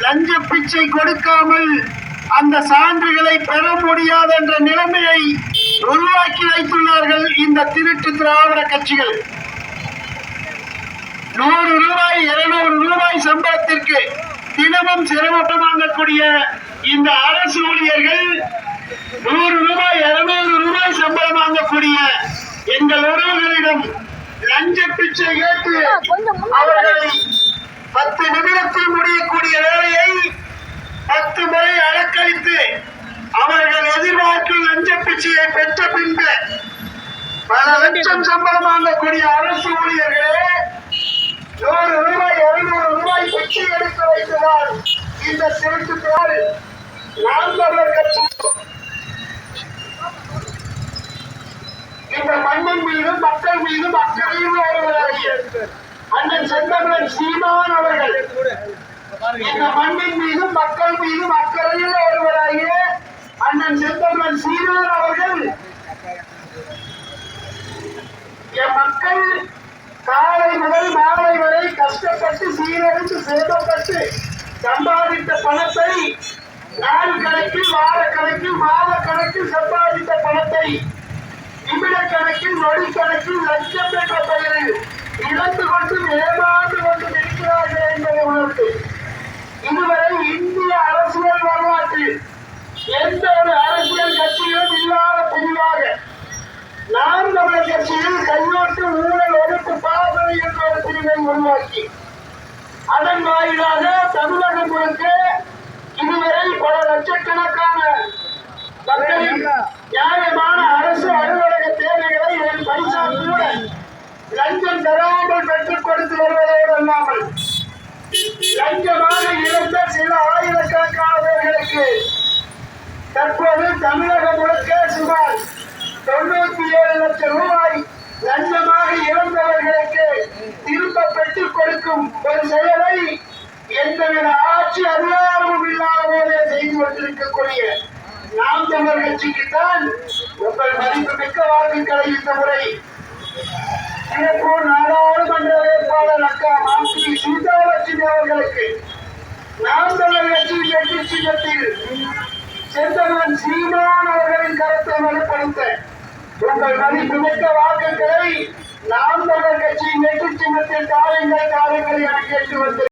லஞ்ச பிச்சை கொடுக்காமல் அந்த சான்றுகளை பெற முடியாது என்ற நிலைமையை உருவாக்கி வைத்துள்ளார்கள் இந்த திருட்டு திராவிட கட்சிகள். நூறு ரூபாய் இருநூறு ரூபாய் சம்பளத்திற்கு தினமும் சிரமப்பட்டு வாங்கக்கூடிய இந்த அரசு ஊழியர்கள் நூறு ரூபாய் இருநூறு ரூபாய் சம்பளம் வாங்கக்கூடிய எங்கள் உறவுகளிடம் லஞ்ச பிச்சை கேட்டு அவர்களை பத்து நிமிடத்தில் முடியக்கூடிய வேலையை பத்து முறை அலக்கழித்து அவர்கள் எதிர்பார்க்கும் லஞ்ச பிச்சையை பெற்ற பின்பு பல லட்சம் சம்பளம் வாங்கக்கூடிய அரசு ஊழியர்களே நூறு ரூபாய் இருநூறு ரூபாய் பிச்சை எடுக்க வைத்ததால் இந்த சிறுத்து பேர் நாம் தமிழர் கட்சி. இந்த மண்ணின் மீதும் மக்கள் மீதும் அக்கறையும் வருவதாகிய அண்ணன் செந்தமிழன் சீமான் அவர்கள். இந்த மண்ணின் மீதும் மக்கள் மீதும் அக்கறையில் ஒருவராகிய அண்ணன் செந்தமிழன் சீமான் அவர்கள். என் மக்கள் காலை முதல் மாலை வரை கஷ்டப்பட்டு சீரழித்து சேதப்பட்டு சம்பாதித்த பணத்தை நாள் கணக்கில் வார கணக்கில் மாத கணக்கில் சம்பாதித்த பணத்தை நிமிட கணக்கில் நொடி கணக்கில் லட்சம் என்ற பெயரில் இழந்து கொண்டு ஏமாந்து கொண்டு இருக்கிறார்கள் என்பதை உணர்ந்து இதுவரை இந்திய அரசியல் வரலாற்றில் எந்த ஒரு அரசியல் கட்சியிலும் இல்லாத புதிதாக நாம் தமிழர் கட்சியில் கையோட்டு ஊழல் ஒழிப்பு பாதை என்ற ஒரு பிரிவை உருவாக்கி. அதன் வாயிலாக தமிழகம் முழுக்க இதுவரை பல தற்போது தமிழகம் முழுக்க சுமார் தொண்ணூத்தி ஏழு லட்சம் ரூபாய் லஞ்சமாக இழந்தவர்களுக்கு திரும்ப பெற்றுக் கொடுக்கும் ஒரு செயலை எந்தவித ஆட்சி அதிகாரமும் இல்லாத போதே செய்து கொண்டிருக்கக்கூடிய நாம் தமிழர் கட்சிக்குத்தான் உங்கள் மதிப்புமிக்க வாக்குகளை இந்த முறை. நாடாளுமன்ற வேட்பாளர் அக்கா மாசி சீதாலட்சுமி அவர்களுக்கு நாம் தமிழர் கட்சியின் வெற்றி சின்னத்தில் செந்தமன் சீமான் அவர்களின் கருத்தை வலுப்படுத்த உங்கள் மதிப்புமிக்க வாக்குகளை நாம் தொடர் கட்சியின் வெற்றி சின்னத்தில் காரியங்கள் காரியங்களை எனக்கு கேட்டு வந்தேன்